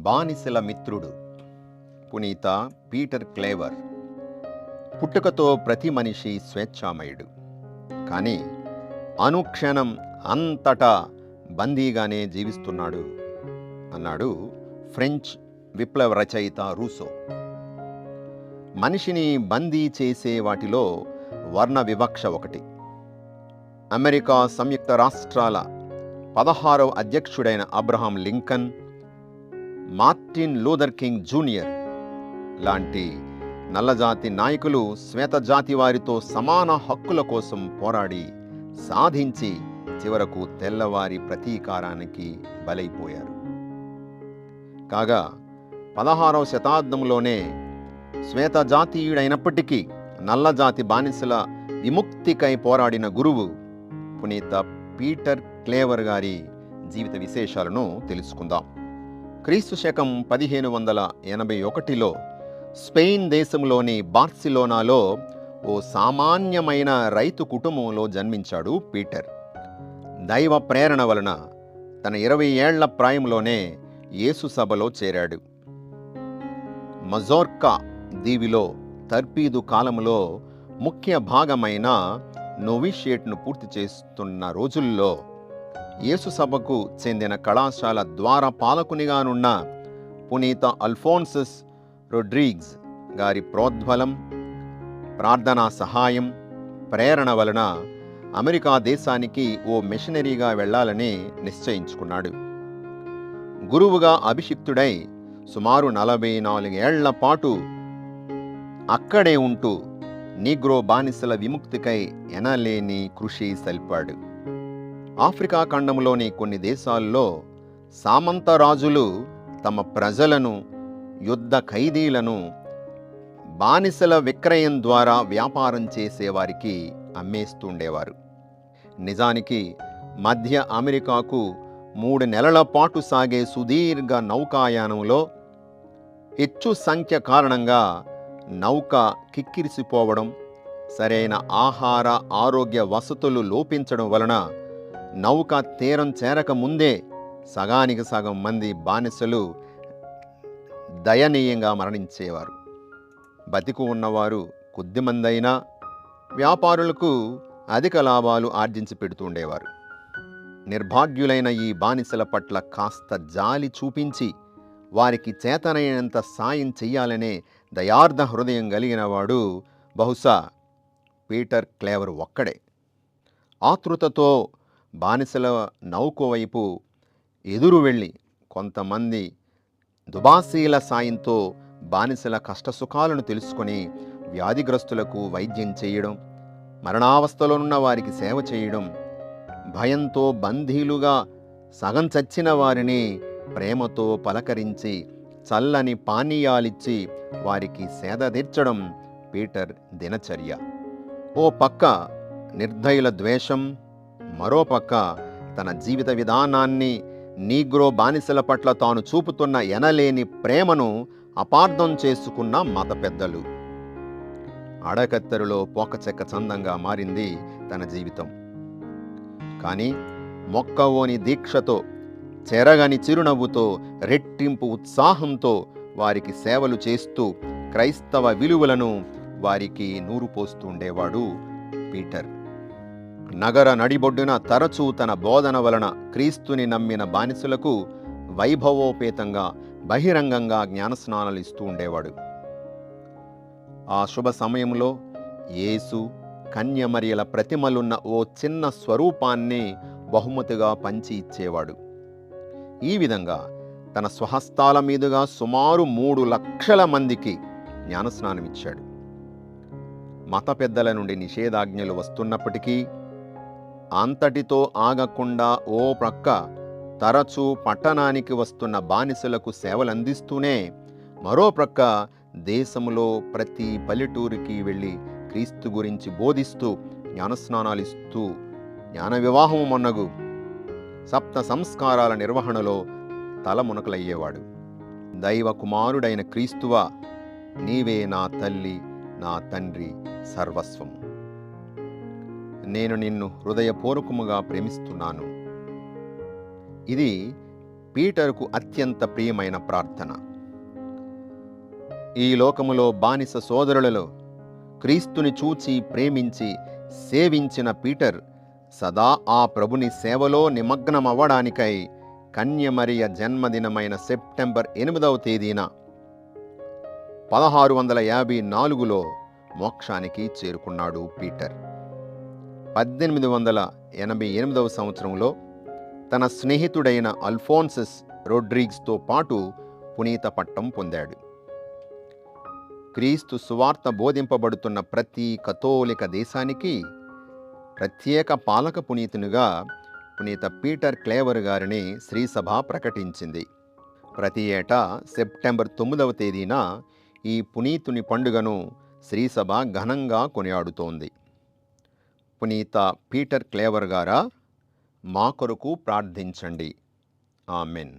బానిసల మిత్రుడు. పునీత Peter clever. పుట్టుకతో ప్రతి మనిషి స్వేచ్ఛామయుడు. కానీ అనుక్షణం అంతటా బందీగానే జీవిస్తున్నాడు అన్నాడు ఫ్రెంచ్ విప్లవ రచయిత రూసో. మనిషిని బందీ చేసే వాటిలో వర్ణ వివక్ష ఒకటి. అమెరికా సంయుక్త రాష్ట్రాల పదహారవ అధ్యక్షుడైన Abraham Lincoln Martin Luther King Junior. లాంటి నల్లజాతి నాయకులు శ్వేతజాతి వారితో సమాన హక్కుల కోసం పోరాడి సాధించి చివరకు తెల్లవారి ప్రతీకారానికి బలైపోయారు. కాగా పదహారవ శతాబ్దంలోనే శ్వేతజాతీయుడైనప్పటికీ నల్లజాతి బానిసల విముక్తికై పోరాడిన గురువు పునీత పీటర్ క్లేవర్ గారి జీవిత విశేషాలను తెలుసుకుందాం. క్రీస్తు శకం పదిహేను వందల ఎనభై ఒకటిలో స్పెయిన్ దేశంలోని బార్సిలోనాలో ఓ సామాన్యమైన రైతు కుటుంబంలో జన్మించాడు పీటర్. దైవ ప్రేరణ వలన తన ఇరవై ఏళ్ళ ప్రాయంలోనే యేసు సభలో చేరాడు. మజోర్కా దీవిలో తర్పీదు కాలంలో ముఖ్య భాగమైన నోవిషియేట్ను పూర్తి చేస్తున్న రోజుల్లో యేసుసభకు చెందిన కళాశాల ద్వార పాలకునిగానున్న పునీత అల్ఫోన్సస్ రొడ్రీగ్స్ గారి ప్రోద్బలం ప్రార్థనా సహాయం ప్రేరణ వలన అమెరికా దేశానికి ఓ మిషనరీగా వెళ్ళాలని నిశ్చయించుకున్నాడు. గురువుగా అభిషిక్తుడై సుమారు నలభై నాలుగేళ్ళ పాటు అక్కడే ఉంటూ నీగ్రో బానిసల విముక్తికై ఎనలేని కృషి సల్పాడు. ఆఫ్రికా ఖండంలోని కొన్ని దేశాల్లో సామంత రాజులు తమ ప్రజలను యుద్ధ ఖైదీలను బానిసల విక్రయం ద్వారా వ్యాపారం చేసేవారికి అమ్మేస్తుండేవారు. నిజానికి మధ్య అమెరికాకు మూడు నెలల పాటు సాగే సుదీర్ఘ నౌకాయానంలో హెచ్చు సంఖ్య కారణంగా నౌక కిక్కిరిసిపోవడం సరైన ఆహార ఆరోగ్య వసతులు లోపించడం వలన నౌక తీరం చేరక ముందే సగానికి సగం మంది బానిసలు దయనీయంగా మరణించేవారు. బతికు ఉన్నవారు కొద్దిమందైనా వ్యాపారులకు అధిక లాభాలు ఆర్జించి పెడుతుండేవారు నిర్భాగ్యులైన ఈ బానిసల పట్ల కాస్త జాలి చూపించి వారికి చేతనైనంత సాయం చెయ్యాలనే దయార్థ హృదయం కలిగినవాడు బహుశా పీటర్ క్లేవర్ ఒక్కడే. ఆతృతతో బానిసల నౌక వైపు ఎదురు వెళ్ళి కొంతమంది దుబాసీల సాయంతో బానిసల కష్టసుఖాలను తెలుసుకొని వ్యాధిగ్రస్తులకు వైద్యం చేయడం మరణావస్థలో ఉన్న వారికి సేవ చేయడం భయంతో బందీలుగా సగం చచ్చిన వారిని ప్రేమతో పలకరించి చల్లని పానీయాలిచ్చి వారికి సేద తీర్చడం పీటర్ దినచర్య. ఓ పక్క నిర్దయుల ద్వేషం మరోపక్క తన జీవిత విధానాన్ని నీగ్రో బానిసల పట్ల తాను చూపుతున్న ఎనలేని ప్రేమను అపార్థం చేసుకున్న మత పెద్దలు అడకత్తెరలో పోకచెక్క చందంగా మారింది తన జీవితం. కానీ మొక్కవోని దీక్షతో చెరగని చిరునవ్వుతో రెట్టింపు ఉత్సాహంతో వారికి సేవలు చేస్తూ క్రైస్తవ విలువలను వారికి నూరు పోస్తుండేవాడు పీటర్. నగర నడిబొడ్డున తరచూ తన బోధన వలన క్రీస్తుని నమ్మిన బానిసులకు వైభవోపేతంగా బహిరంగంగా జ్ఞానస్నానాలు ఇస్తూ ఉండేవాడు. ఆ శుభ సమయంలో యేసు కన్యమరియల ప్రతిమలున్న ఓ చిన్న స్వరూపాన్ని బహుమతిగా పంచి ఇచ్చేవాడు. ఈ విధంగా తన స్వహస్తాల మీదుగా సుమారు మూడు లక్షల మందికి జ్ఞానస్నానం ఇచ్చాడు మత పెద్దల నుండి నిషేధాజ్ఞలు వస్తున్నప్పటికీ అంతటితో ఆగకుండా ఓ ప్రక్క తరచూ పట్టణానికి వస్తున్న బానిసలకు సేవలందిస్తూనే మరో ప్రక్క దేశంలో ప్రతి పల్లెటూరికి వెళ్ళి క్రీస్తు గురించి బోధిస్తూ జ్ఞానస్నానాలు ఇస్తూ జ్ఞాన వివాహము మొన్నగు సప్త సంస్కారాల నిర్వహణలో తలమునకలయ్యేవాడు. దైవ కుమారుడైన క్రీస్తువా నీవే నా తల్లి నా తండ్రి సర్వస్వం నేను నిన్ను హృదయపూర్వకముగా ప్రేమిస్తున్నాను. ఇది పీటర్కు అత్యంత ప్రియమైన ప్రార్థన. ఈ లోకములో బానిస సోదరులలో క్రీస్తుని చూచి ప్రేమించి సేవించిన పీటర్ సదా ఆ ప్రభుని సేవలో నిమగ్నమవ్వడానికై కన్యమరియ జన్మదినమైన సెప్టెంబర్ ఎనిమిదవ తేదీన పదహారు వందల యాభై నాలుగులో మోక్షానికి చేరుకున్నాడు పీటర్. పద్దెనిమిది వందల ఎనభై ఎనిమిదవ సంవత్సరంలో తన స్నేహితుడైన అల్ఫోన్సస్ రోడ్రిగ్స్తో పాటు పునీత పట్టం పొందాడు. క్రీస్తు సువార్త బోధింపబడుతున్న ప్రతి కథోలిక దేశానికి ప్రత్యేక పాలక పునీతునిగా పునీత పీటర్ క్లేవర్ గారిని శ్రీసభ ప్రకటించింది. ప్రతి ఏటా సెప్టెంబర్ తొమ్మిదవ తేదీన ఈ పునీతుని పండుగను శ్రీసభ ఘనంగా కొనియాడుతోంది. పునీత పీటర్ క్లేవర్ గారా? మా కొరకు ప్రార్థించండి. ఆమెన్.